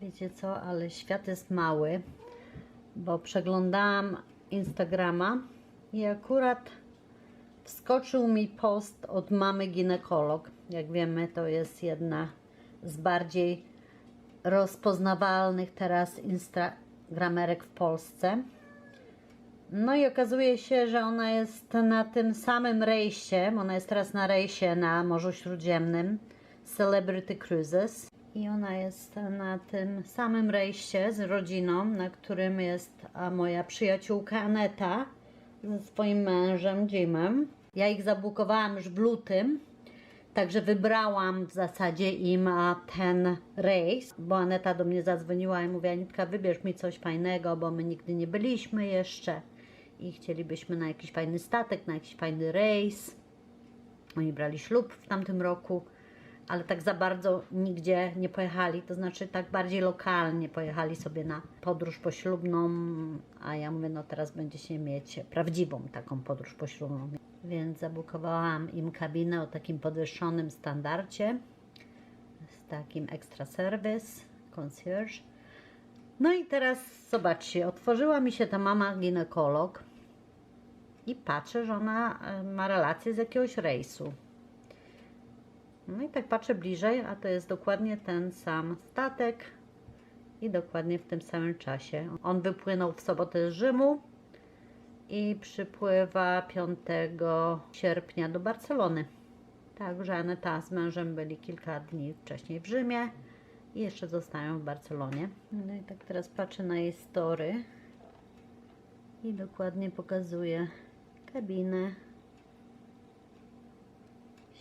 Wiecie co, ale świat jest mały, bo przeglądałam Instagrama i akurat wskoczył mi post od mamy ginekolog. Jak wiemy, to jest jedna z bardziej rozpoznawalnych teraz instagramerek w Polsce. No i okazuje się, że ona jest na tym samym rejsie, ona jest teraz na rejsie na Morzu Śródziemnym Celebrity Cruises i ona jest na tym samym rejsie z rodziną, na którym jest moja przyjaciółka Aneta ze swoim mężem Jimem. Ja ich zabukowałam już w lutym, Także wybrałam w zasadzie im ten rejs, bo Aneta do mnie zadzwoniła i mówi, Anitka, wybierz mi coś fajnego, bo my nigdy nie byliśmy jeszcze i chcielibyśmy na jakiś fajny statek, na jakiś fajny rejs. Oni brali ślub w tamtym roku, ale tak za bardzo nigdzie nie pojechali, to znaczy tak bardziej lokalnie pojechali sobie na podróż poślubną, a ja mówię, no teraz będzie się mieć prawdziwą taką podróż poślubną. Więc zabukowałam im kabinę o takim podwyższonym standardzie, z takim extra service, concierge. No i teraz zobaczcie, otworzyła mi się ta mama ginekolog i patrzę, że ona e, ma relację z jakiegoś rejsu. No i tak patrzę bliżej, a to jest dokładnie ten sam statek i dokładnie w tym samym czasie. On wypłynął w sobotę z Rzymu i przypływa 5 sierpnia do Barcelony. Także Aneta z mężem byli kilka dni wcześniej w Rzymie i jeszcze zostają w Barcelonie. No i tak teraz patrzę na jej story i dokładnie pokazuje kabinę,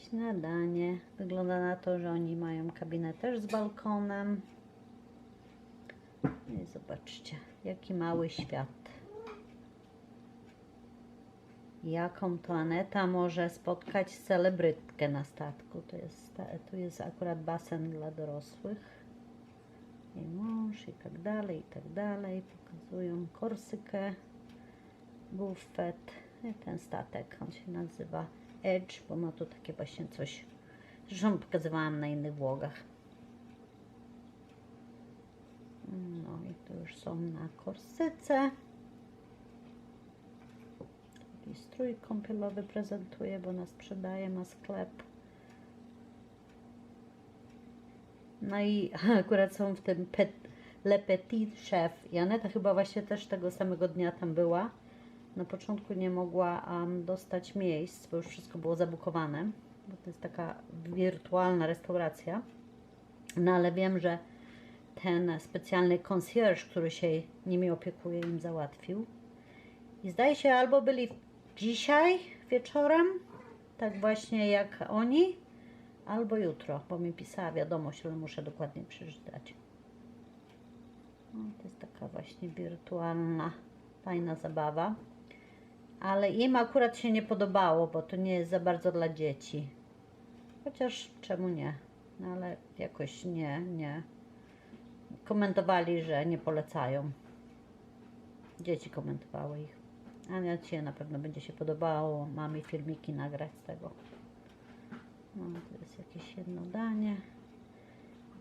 śniadanie. Wygląda na to, że oni mają kabinę też z balkonem. I zobaczcie, jaki mały świat. Jaką to Aneta może spotkać celebrytkę na statku. To jest, tu jest akurat basen dla dorosłych. I mąż i tak dalej, i tak dalej. Pokazują Korsykę, bufet. I ten statek, on się nazywa Edge, bo ma tu takie właśnie coś, zresztą pokazywałam na innych vlogach. No i tu już są na Korsyce. Taki strój kąpielowy prezentuje, bo nas sprzedaje, ma sklep. No i akurat są w tym pet, Le Petit Chef. I Aneta chyba właśnie też tego samego dnia tam była. Na początku nie mogła um, dostać miejsc, bo już wszystko było zabukowane, bo to jest taka wirtualna restauracja. No ale wiem, że ten specjalny concierge, który się nimi opiekuje, im załatwił. I zdaje się, albo byli dzisiaj wieczorem, tak właśnie jak oni, albo jutro, bo mi pisała wiadomość, ale muszę dokładnie przeczytać. No, to jest taka właśnie wirtualna, fajna zabawa. Ale im akurat się nie podobało, bo to nie jest za bardzo dla dzieci. Chociaż czemu nie? No ale jakoś nie, nie. Komentowali, że nie polecają. Dzieci komentowały ich. A dzisiaj na pewno będzie się podobało. Mamy filmiki nagrać z tego. No, to jest jakieś jedno danie.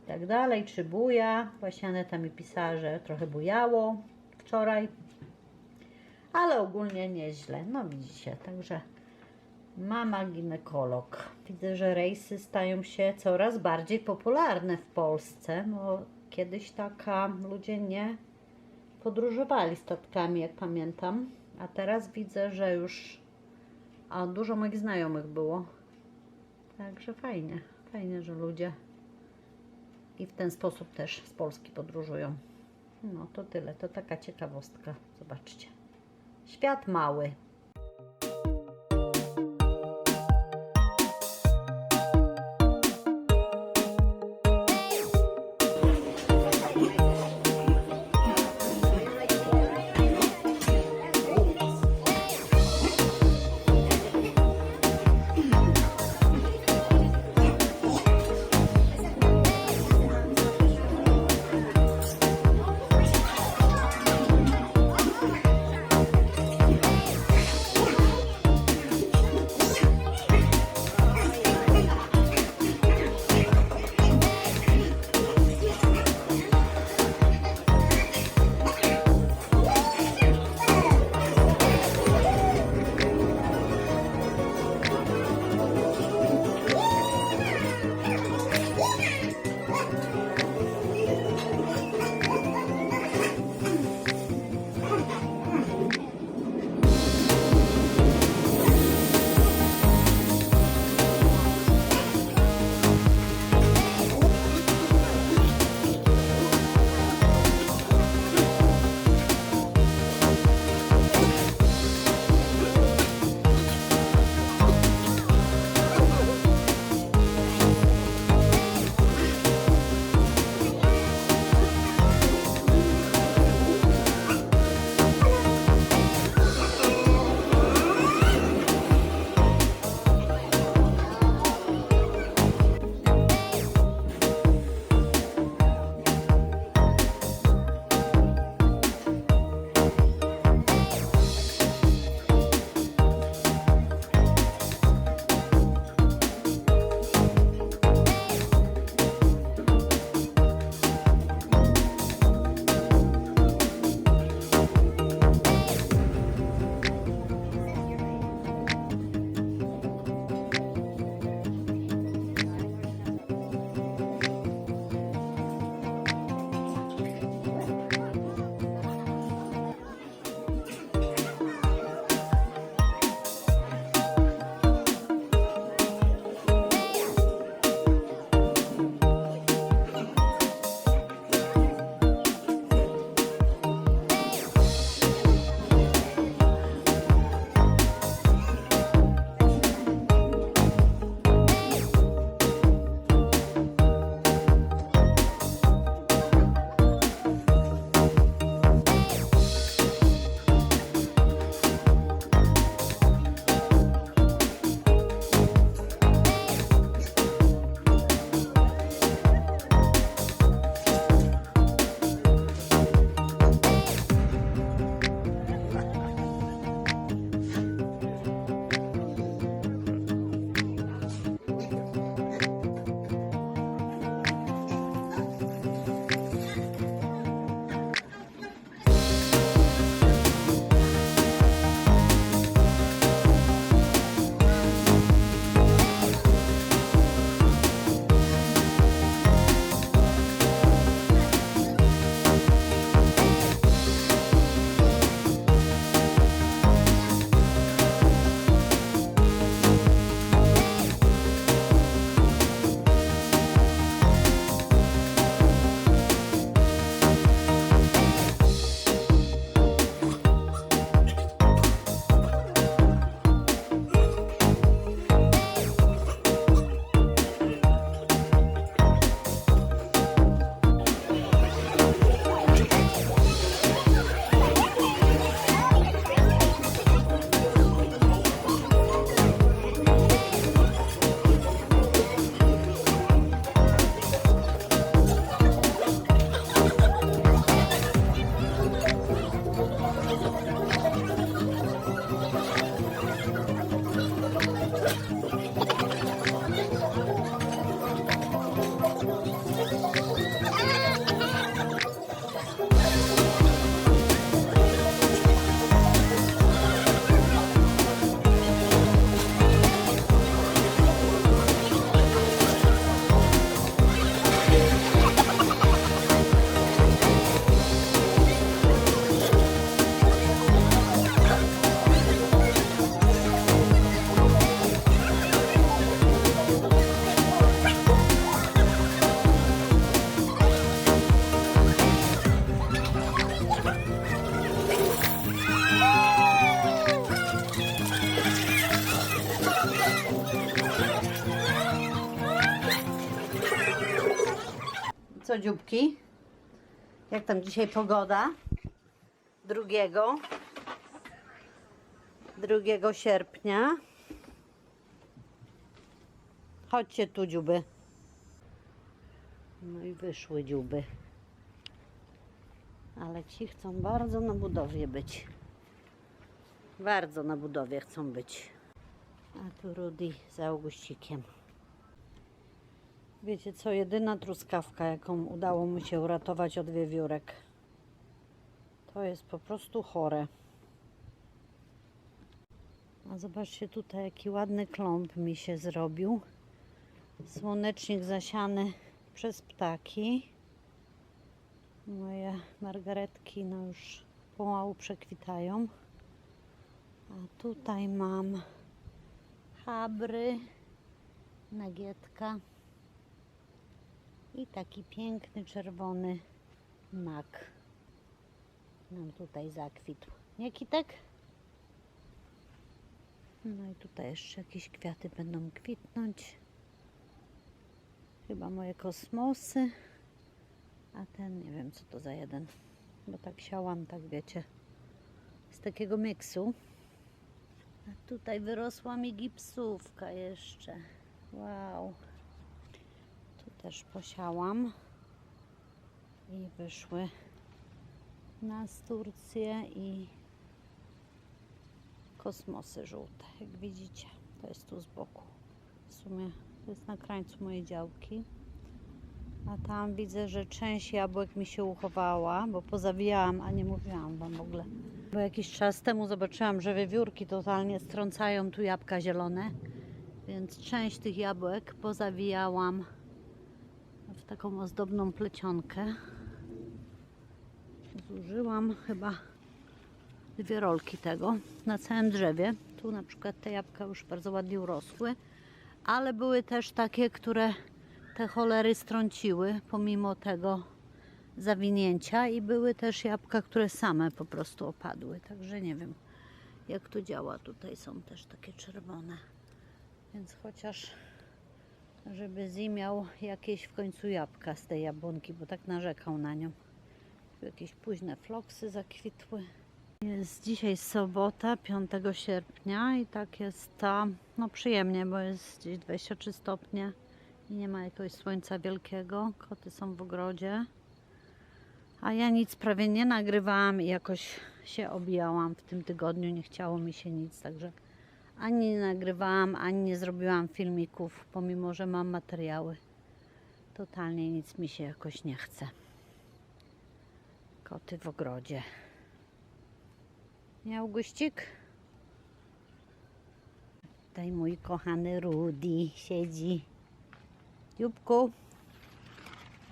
I tak dalej. Czy buja? Właśnie Aneta mi pisała, że trochę bujało wczoraj. Ale ogólnie nieźle. No widzicie, także mama ginekolog. Widzę, że rejsy stają się coraz bardziej popularne w Polsce. No, kiedyś taka ludzie nie podróżowali statkami, jak pamiętam. A teraz widzę, że już a dużo moich znajomych było. Także fajnie, fajnie, że ludzie i w ten sposób też z Polski podróżują. No to tyle, to taka ciekawostka. Zobaczcie. Świat mały. Jak tam dzisiaj pogoda? Drugiego. 2 sierpnia. Chodźcie tu, dziuby. No i wyszły dziuby. Ale ci chcą bardzo na budowie być. Bardzo na budowie chcą być. A tu Rudy z Auguścikiem. Wiecie co, jedyna truskawka, jaką udało mi się uratować od wiewiórek. To jest po prostu chore. A zobaczcie tutaj, jaki ładny kląb mi się zrobił. Słonecznik zasiany przez ptaki. Moje margaretki no już pomału przekwitają. A tutaj mam habry, nagietka i taki piękny czerwony mak nam tutaj zakwitł. Nie kitek? No i tutaj jeszcze jakieś kwiaty będą kwitnąć. Chyba moje kosmosy. A ten nie wiem co to za jeden. Bo tak siałam, tak wiecie. Z takiego miksu. A tutaj wyrosła mi gipsówka jeszcze. Wow. Też posiałam. I wyszły nasturcje i kosmosy żółte. Jak widzicie, to jest tu z boku. W sumie to jest na krańcu mojej działki. A tam widzę, że część jabłek mi się uchowała, bo pozawijałam, a nie mówiłam Wam w ogóle. Bo jakiś czas temu zobaczyłam, że wiewiórki totalnie strącają tu jabłka zielone, więc część tych jabłek pozawijałam taką ozdobną plecionkę. Zużyłam chyba dwie rolki tego na całym drzewie. Tu na przykład te jabłka już bardzo ładnie urosły, ale były też takie, które te cholery strąciły pomimo tego zawinięcia i były też jabłka, które same po prostu opadły. Także nie wiem jak to działa. Tutaj są też takie czerwone. Więc chociaż żeby Zi miał jakieś w końcu jabłka z tej jabłonki, bo tak narzekał na nią. Jakieś późne floksy zakwitły. Jest dzisiaj sobota, 5 sierpnia i tak jest ta, no przyjemnie, bo jest gdzieś 23 stopnie i nie ma jakiegoś słońca wielkiego. Koty są w ogrodzie. A ja nic prawie nie nagrywałam i jakoś się obijałam w tym tygodniu. Nie chciało mi się nic, także ani nie nagrywałam, ani nie zrobiłam filmików, pomimo że mam materiały. Totalnie nic mi się jakoś nie chce. Koty w ogrodzie. Nie, Augustik? Tutaj mój kochany Rudy siedzi. Dzióbku,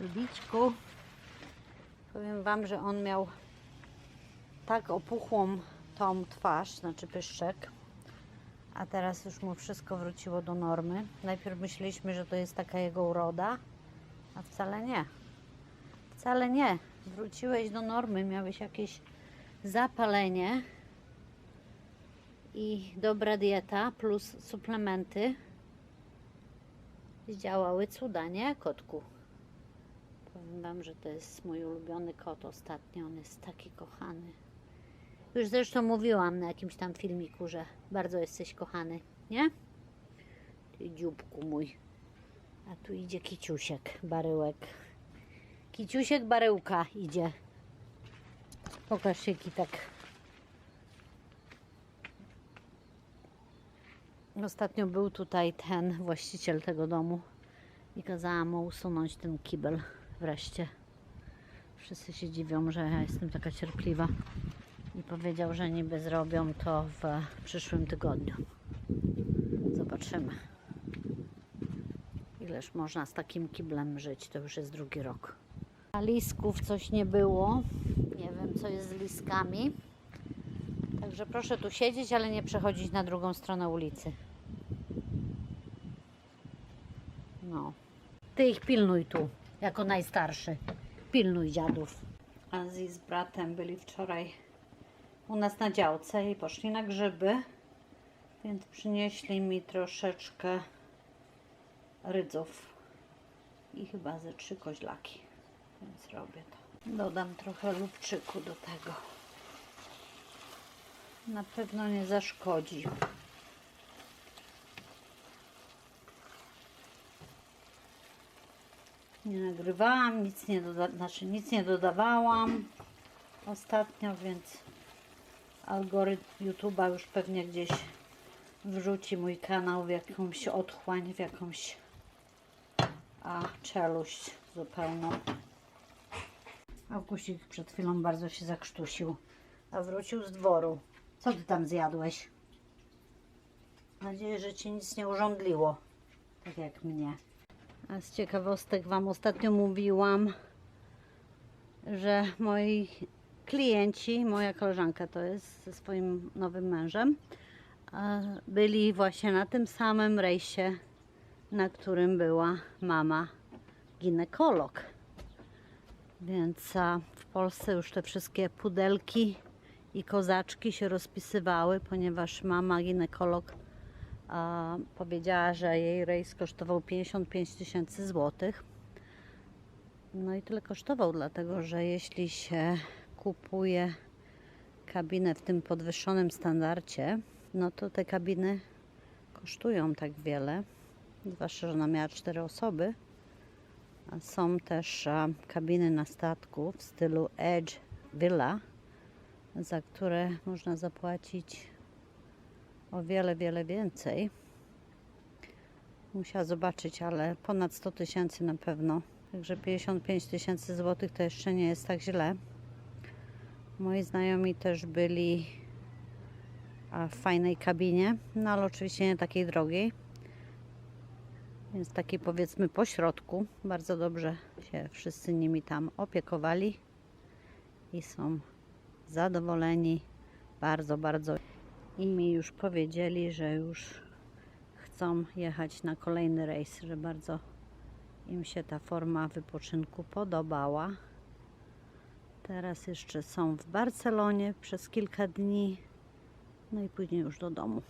Rudiczku. Powiem Wam, że on miał tak opuchłą tą twarz, znaczy pyszczek, a teraz już mu wszystko wróciło do normy. Najpierw myśleliśmy, że to jest taka jego uroda, a wcale nie. Wcale nie. Wróciłeś do normy, miałeś jakieś zapalenie i dobra dieta plus suplementy zdziałały cuda, nie kotku? Powiem Wam, że to jest mój ulubiony kot ostatnio. On jest taki kochany. Już zresztą mówiłam na jakimś tam filmiku, że bardzo jesteś kochany, nie? Ty dzióbku mój. A tu idzie kiciusiek, baryłek. Kiciusiek baryłka idzie. Pokaż się kitek. Ostatnio był tutaj ten właściciel tego domu i kazałam mu usunąć ten kibel wreszcie. Wszyscy się dziwią, że ja jestem taka cierpliwa i powiedział, że niby zrobią to w przyszłym tygodniu. Zobaczymy. Ileż można z takim kiblem żyć, to już jest drugi rok. A lisków coś nie było. Nie wiem, co jest z liskami. Także proszę tu siedzieć, ale nie przechodzić na drugą stronę ulicy. No. Ty ich pilnuj tu, jako najstarszy. Pilnuj dziadów. Azji z bratem byli wczoraj u nas na działce i poszli na grzyby, więc przynieśli mi troszeczkę rydzów i chyba ze trzy koźlaki. Więc robię to. Dodam trochę lubczyku do tego. Na pewno nie zaszkodzi. Nie nagrywałam, nic nie, doda- znaczy nic nie dodawałam ostatnio, więc algorytm YouTube'a już pewnie gdzieś wrzuci mój kanał w jakąś otchłań, w jakąś a, czeluść zupełną. Augustik przed chwilą bardzo się zakrztusił, a wrócił z dworu. Co ty tam zjadłeś? Mam nadzieję, że ci nic nie urządliło, tak jak mnie. A z ciekawostek Wam ostatnio mówiłam, że moi klienci, moja koleżanka to jest ze swoim nowym mężem, byli właśnie na tym samym rejsie, na którym była mama ginekolog. Więc w Polsce już te wszystkie pudelki i kozaczki się rozpisywały, ponieważ mama ginekolog powiedziała, że jej rejs kosztował 55 tysięcy złotych. No i tyle kosztował, dlatego że jeśli się kupuje kabinę w tym podwyższonym standardzie, no to te kabiny kosztują tak wiele. Zwłaszcza, że ona miała cztery osoby. A są też a, kabiny na statku w stylu Edge Villa, za które można zapłacić o wiele, wiele więcej. Musiała zobaczyć, ale ponad 100 tysięcy na pewno. Także 55 tysięcy złotych to jeszcze nie jest tak źle. Moi znajomi też byli w fajnej kabinie, no ale oczywiście nie takiej drogiej. Więc takiej powiedzmy po środku. Bardzo dobrze się wszyscy nimi tam opiekowali i są zadowoleni. Bardzo, bardzo. I mi już powiedzieli, że już chcą jechać na kolejny rejs, że bardzo im się ta forma wypoczynku podobała. Teraz jeszcze są w Barcelonie przez kilka dni, no i później już do domu.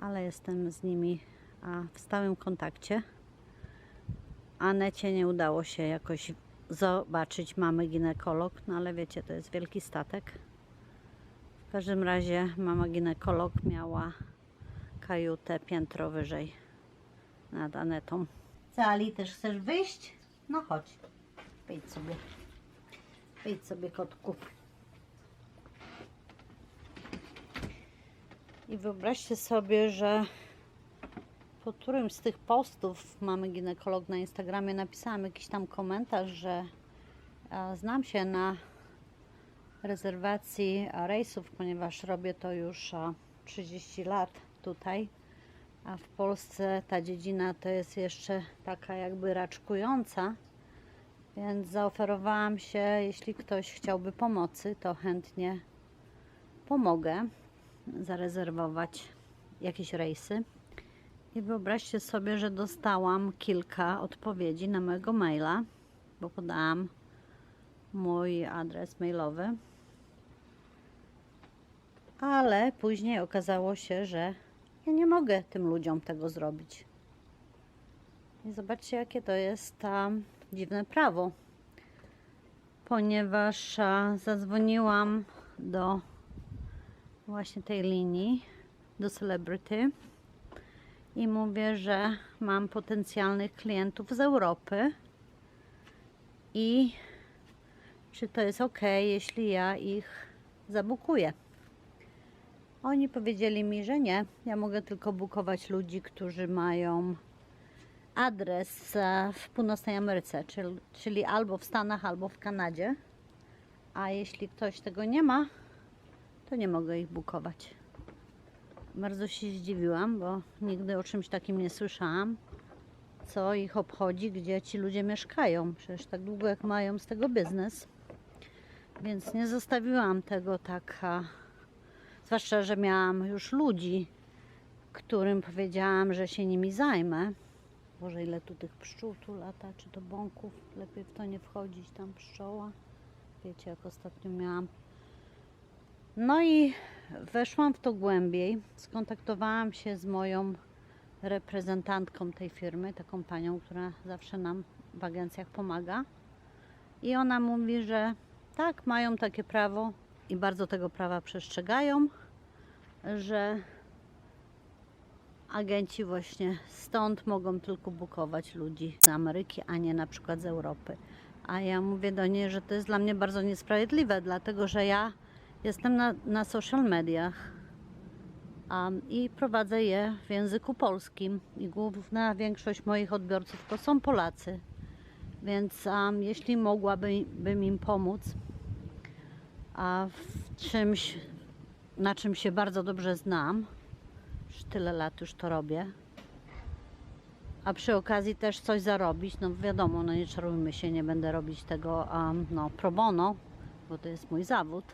Ale jestem z nimi w stałym kontakcie. Anecie nie udało się jakoś zobaczyć mamy ginekolog, no ale wiecie, to jest wielki statek. W każdym razie mama ginekolog miała kajutę piętro wyżej nad Anetą. Co, Ali, też chcesz wyjść? No chodź, wyjdź sobie. Wyjdź sobie, kotku. I wyobraźcie sobie, że po którymś z tych postów mamy ginekolog na Instagramie napisałam jakiś tam komentarz, że znam się na rezerwacji rejsów, ponieważ robię to już e, 30 lat tutaj, a w Polsce ta dziedzina to jest jeszcze taka jakby raczkująca, więc zaoferowałam się, jeśli ktoś chciałby pomocy, to chętnie pomogę zarezerwować jakieś rejsy. I wyobraźcie sobie, że dostałam kilka odpowiedzi na mojego maila, bo podałam mój adres mailowy. Ale później okazało się, że ja nie mogę tym ludziom tego zrobić. I zobaczcie, jakie to jest tam dziwne prawo. Ponieważ a, zadzwoniłam do właśnie tej linii, do Celebrity i mówię, że mam potencjalnych klientów z Europy i czy to jest ok, jeśli ja ich zabukuję. Oni powiedzieli mi, że nie. Ja mogę tylko bukować ludzi, którzy mają adres e, w północnej Ameryce, czyli, czyli albo w Stanach, albo w Kanadzie. A jeśli ktoś tego nie ma, to nie mogę ich bukować. Bardzo się zdziwiłam, bo nigdy o czymś takim nie słyszałam. Co ich obchodzi, gdzie ci ludzie mieszkają? Przecież tak długo jak mają z tego biznes. Więc nie zostawiłam tego taka. Zwłaszcza, że miałam już ludzi, którym powiedziałam, że się nimi zajmę. Boże, ile tu tych pszczół tu lata, czy to bąków? Lepiej w to nie wchodzić, tam pszczoła. Wiecie, jak ostatnio miałam no i weszłam w to głębiej. Skontaktowałam się z moją reprezentantką tej firmy, taką panią, która zawsze nam w agencjach pomaga. I ona mówi, że tak, mają takie prawo i bardzo tego prawa przestrzegają, że agenci właśnie stąd mogą tylko bukować ludzi z Ameryki, a nie na przykład z Europy. A ja mówię do niej, że to jest dla mnie bardzo niesprawiedliwe, dlatego że ja jestem na, na social mediach um, i prowadzę je w języku polskim i główna większość moich odbiorców to są Polacy. Więc um, jeśli mogłabym im pomóc a w czymś, na czym się bardzo dobrze znam, już tyle lat już to robię, a przy okazji też coś zarobić, no wiadomo, no nie czarujmy się, nie będę robić tego um, no, pro bono, bo to jest mój zawód,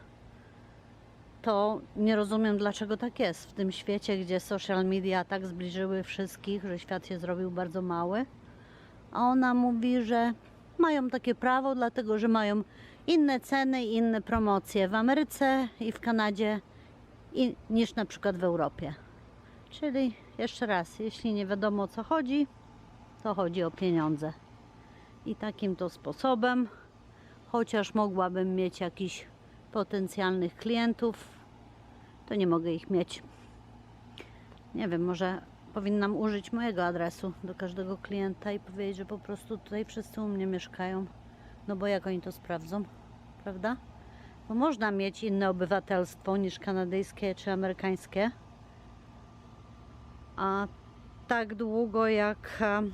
to nie rozumiem dlaczego tak jest w tym świecie, gdzie social media tak zbliżyły wszystkich, że świat się zrobił bardzo mały. A ona mówi, że mają takie prawo, dlatego że mają inne ceny i inne promocje w Ameryce i w Kanadzie i, niż na przykład w Europie. Czyli jeszcze raz, jeśli nie wiadomo o co chodzi, to chodzi o pieniądze. I takim to sposobem, chociaż mogłabym mieć jakichś potencjalnych klientów, to nie mogę ich mieć. Nie wiem, może powinnam użyć mojego adresu do każdego klienta i powiedzieć, że po prostu tutaj wszyscy u mnie mieszkają. No bo jak oni to sprawdzą, prawda? Bo można mieć inne obywatelstwo niż kanadyjskie czy amerykańskie. Tak długo jak em,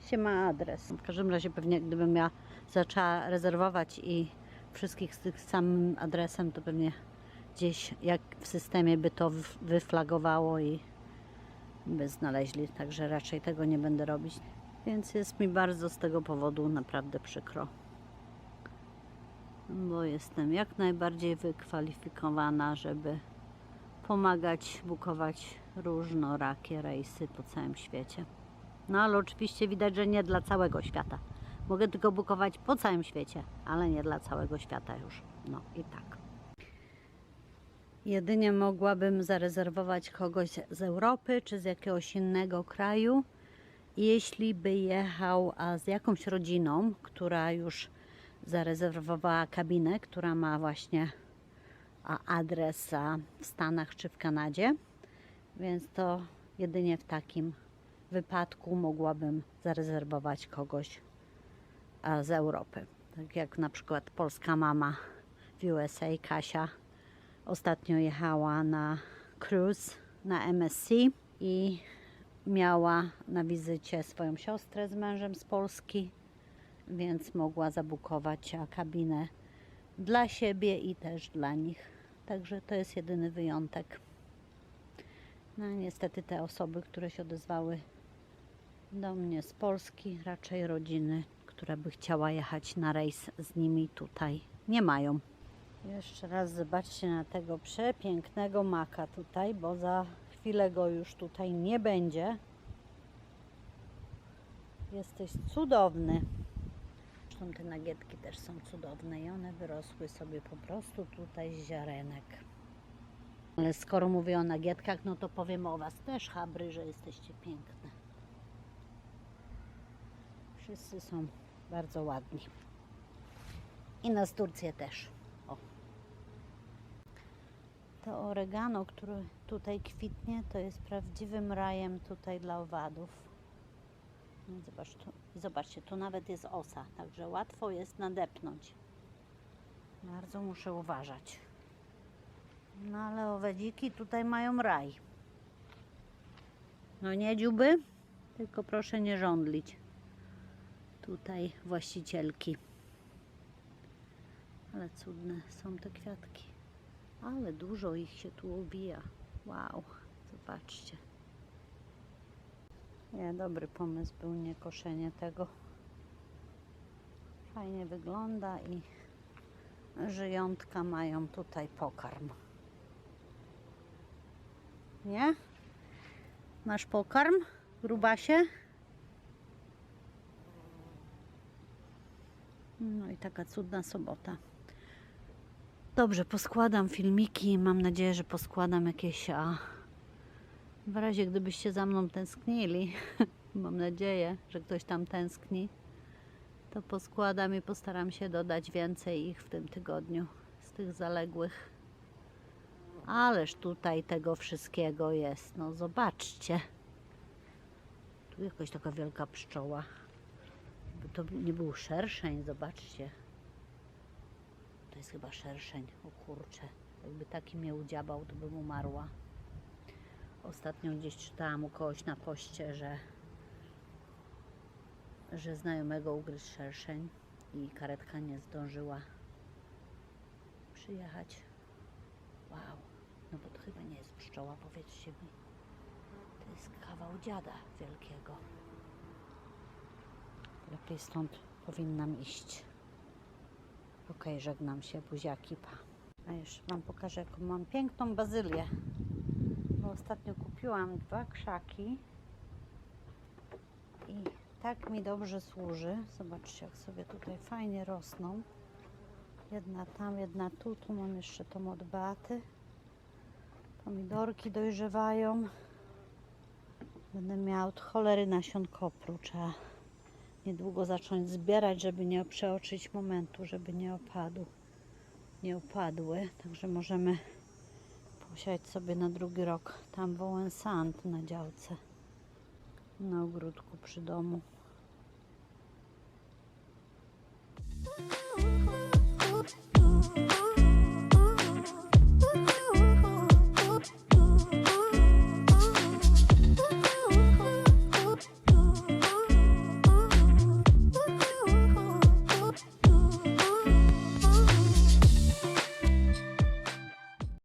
się ma adres. W każdym razie pewnie gdybym ja zaczęła rezerwować i wszystkich z tym samym adresem, to pewnie gdzieś jak w systemie by to wyflagowało i by znaleźli, także raczej tego nie będę robić. Więc jest mi bardzo z tego powodu naprawdę przykro. Bo jestem jak najbardziej wykwalifikowana, żeby pomagać bukować różnorakie rejsy po całym świecie. No ale oczywiście widać, że nie dla całego świata. Mogę tylko bukować po całym świecie, ale nie dla całego świata już. No i tak. Jedynie mogłabym zarezerwować kogoś z Europy czy z jakiegoś innego kraju, jeśli by jechał a, z jakąś rodziną, która już zarezerwowała kabinę, która ma właśnie adres w Stanach czy w Kanadzie. Więc to jedynie w takim wypadku mogłabym zarezerwować kogoś z Europy. Tak jak na przykład polska mama w USA, Kasia, ostatnio jechała na cruise na MSC i miała na wizycie swoją siostrę z mężem z Polski, więc mogła zabukować kabinę dla siebie i też dla nich. Także to jest jedyny wyjątek. No niestety te osoby, które się odezwały do mnie z Polski, raczej rodziny, która by chciała jechać na rejs z nimi tutaj, nie mają. Jeszcze raz zobaczcie na tego przepięknego maka tutaj, bo za chwilę go już tutaj nie będzie. Jesteś cudowny. Zresztą te nagietki też są cudowne i one wyrosły sobie po prostu tutaj z ziarenek. Ale skoro mówię o nagietkach, no to powiem o Was też, Habry, że jesteście piękne. Wszyscy są bardzo ładni. I na Turcję też. O. To oregano, które tutaj kwitnie, to jest prawdziwym rajem tutaj dla owadów. No Zobacz, tu, zobaczcie, tu nawet jest osa, także łatwo jest nadepnąć. Bardzo muszę uważać. No ale owedziki tutaj mają raj. No nie dziuby, tylko proszę nie żądlić. Tutaj właścicielki. Ale cudne są te kwiatki. Ale dużo ich się tu ubija. Wow, zobaczcie. Nie, dobry pomysł był nie koszenie tego. Fajnie wygląda i żyjątka mają tutaj pokarm. Nie? Masz pokarm, grubasie? No i taka cudna sobota. Dobrze, poskładam filmiki. Mam nadzieję, że poskładam jakieś. A w razie gdybyście za mną tęsknili, mam nadzieję, że ktoś tam tęskni, to poskładam i postaram się dodać więcej ich w tym tygodniu z tych zaległych. Ależ tutaj tego wszystkiego jest. No zobaczcie. Tu jakaś taka wielka pszczoła. By to nie był szerszeń, zobaczcie. To jest chyba szerszeń, o kurcze. Jakby taki mnie udziabał, to bym umarła. Ostatnio gdzieś czytałam u kogoś na poście, że, że znajomego ugryzł szerszeń i karetka nie zdążyła przyjechać. Wow, no bo to chyba nie jest pszczoła, powiedzcie mi. To jest kawał dziada wielkiego. Lepiej stąd powinnam iść. Okej, żegnam się, buziaki, pa. A jeszcze Wam pokażę, jaką mam piękną bazylię. Ostatnio kupiłam dwa krzaki i tak mi dobrze służy. Zobaczcie, jak sobie tutaj fajnie rosną. Jedna tam, jedna tu. Tu mam jeszcze tą od Beaty. Pomidorki dojrzewają. Będę miała od cholery nasion kopru. Trzeba niedługo zacząć zbierać, żeby nie przeoczyć momentu, żeby nie opadł. Nie opadły. Także możemy posiać sobie na drugi rok tam Wałęsant na działce. Na ogródku przy domu.